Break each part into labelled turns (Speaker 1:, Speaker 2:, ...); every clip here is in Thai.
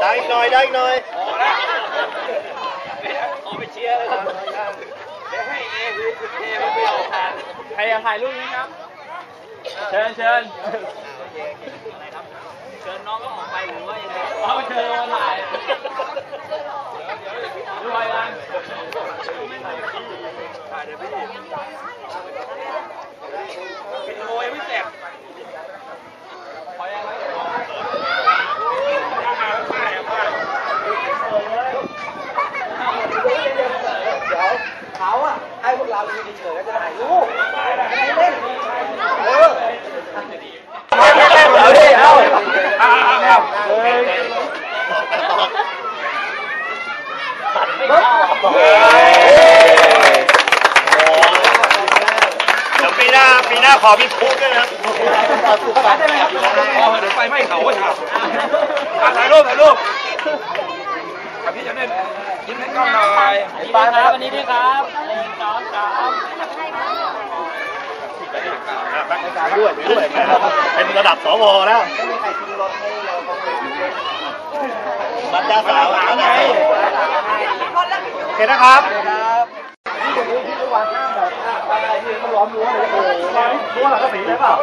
Speaker 1: ได้อีกหน่อยได้อีกหน่อย
Speaker 2: พอแล้วเอาไปเชียร์เลยนะเดี๋ยวให้เอคือเอมันไปเอาทานใครอยากถ่ายรูปนี้ครับ เชิญเชิญเชิญน้องก็ออกไปหรือว่ายังไงเอาเชิญมาถ่ายด้วยกันถ่ายเดี๋ยวพี่เป็นโมยไม่เสร็จพอยังไง
Speaker 3: เขาอะให้พวกเรายืนเฉยๆแล้วจะถ่ายรูปไม่เล่นเออ
Speaker 2: เอาดิเอา เอา
Speaker 1: เดี๋ยวปีหน้าปีหน้าขอพี่พุกด้วยนะครับ
Speaker 2: ได้ไหมครับพอเดี๋ยวไฟไหม้เขาไว้ครับถ่ายรูปถ่ายรูปพี่จะเล่นยิ้มให้กล้องหน่อยไปครับวันนี้ด้วยครับหนึ่งสองสาม
Speaker 1: ด้วยด้วยเป็นระดับสวแล้วบัตรดาสาวแล้วไงโอเคนะครับ
Speaker 2: รู้หลังกระสีได้เปล่า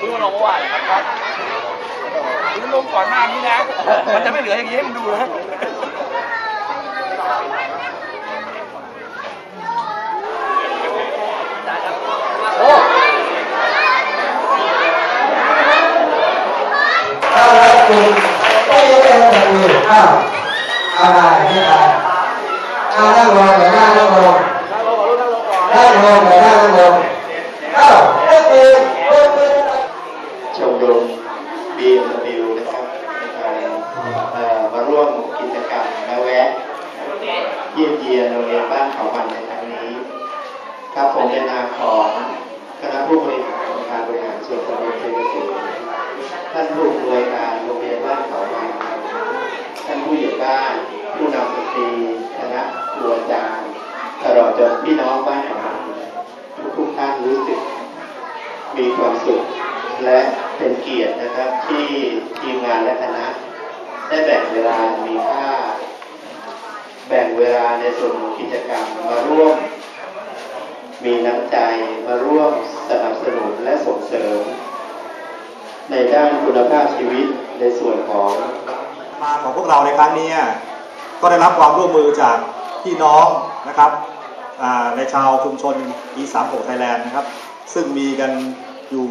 Speaker 2: รู้ลงเมื่อวานครับรู้ลงก่อนหน้านี้นะ มันจะไม่เหลืออย่างนี้ให้มึงดูนะ
Speaker 4: ถ้ารักคุณไม่ได้เป็นคนอื่นอ้าวอะไรไม่ได้อ้าวนั่งลงเดี๋ยวนั่งลงนั่งลงเดี๋ยวนั่งลงอ้าวนั่นคือนั่นคือ
Speaker 5: ชมรม BMW นะครับในการมาร่วมกิจกรรมมาแวะเยี่ยมเยียนโรงเรียนบ้านเขามันในครั้งนี้ครับผมในนามของคณะผู้บริหารองค์การบริหารส่วนตำบลเทวศรีท่านผู้อำนวยการ ผู้ใหญ่บ้าน ผู้นำสตรีคณะครูอาจารย์ตลอดจนพี่น้องบ้านเขามันทุกท่านรู้สึก มีความสุข และเป็นเกียรตินะครับที่ทีมงานและคณะ ได้แบ่งเวลามีค่า แบ่งเวลาในส่วนของกิจกรรมมาร่วม มีน้ำใจมาร่วมสนับสนุนและส่งเสริม ในด้านคุณภาพชีวิตในส่วนของ
Speaker 6: มาของพวกเราในครั้งนี้ก็ได้รับความร่วมมือจากพี่น้องนะครับในชาวชุมชน E36 Thailand นะครับ ซึ่งมีกันอยู่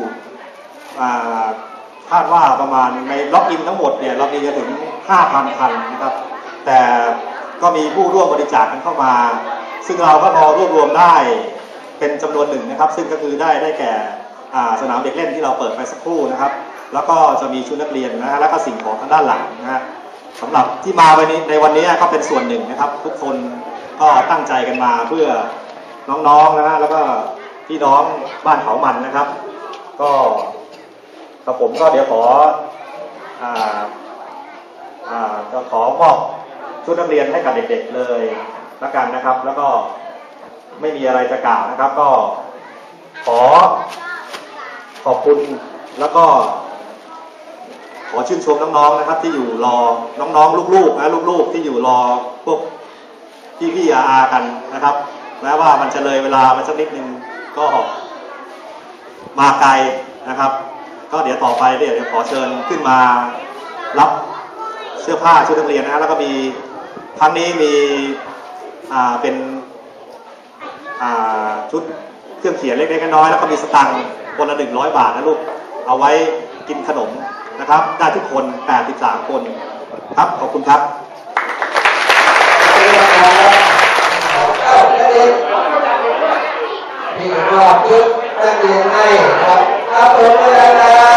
Speaker 6: คาดว่าประมาณในล็อกอินทั้งหมดเนี่ยเรามีกันถึง 5,000 คันนะครับ แต่ก็มีผู้ร่วมบริจาคกันเข้ามา ซึ่งเราก็พอรวบรวมได้เป็นจำนวนหนึ่งนะครับ ซึ่งก็คือได้ได้แก่สนามเด็กเล่นที่เราเปิดไปสักครู่นะครับ แล้วก็จะมีชุดนักเรียนนะฮะแล้วก็สิ่งของทางด้านหลังนะฮะสำหรับที่มาวันนี้ในวันนี้ก็เป็นส่วนหนึ่งนะครับ ทุกคนก็ตั้งใจกันมาเพื่อน้องๆนะฮะแล้วก็พี่น้องบ้านเขามันนะครับ ก็กับผมก็เดี๋ยวขออ่าอ่าก็ขอมอบชุดนักเรียนให้กับเด็ก ๆเลยละกันนะครับ แล้วก็ไม่มีอะไรจะกล่าวนะครับ ก็ขอขอบคุณแล้วก็ ขอชื่นชมน้องๆนะครับ ที่อยู่รอน้องๆลูกๆนะลูกๆที่อยู่รอพวกพี่ๆอาๆกันนะครับแม้ว่ามันจะเลยเวลามาสักนิดนึงก็มาไกลนะครับ ก็เดี๋ยวต่อไปเดี๋ยวเดี๋ยวขอเชิญขึ้นมารับเสื้อผ้าชุดนักเรียนนะฮะแล้วก็มีครั้งนี้มีอ่าเป็นอ่าชุดเครื่องเขียนเล็กๆน้อยๆแล้วก็มีสตังค์คนละหนึ่งร้อยบาทนะลูกเอาไว้กินขนม นะครับ ได้ทุกคน 83 คนครับ ขอบคุณครับ
Speaker 4: ที่รอบยุดนักเรียนให้ครับครับผมเวลาได้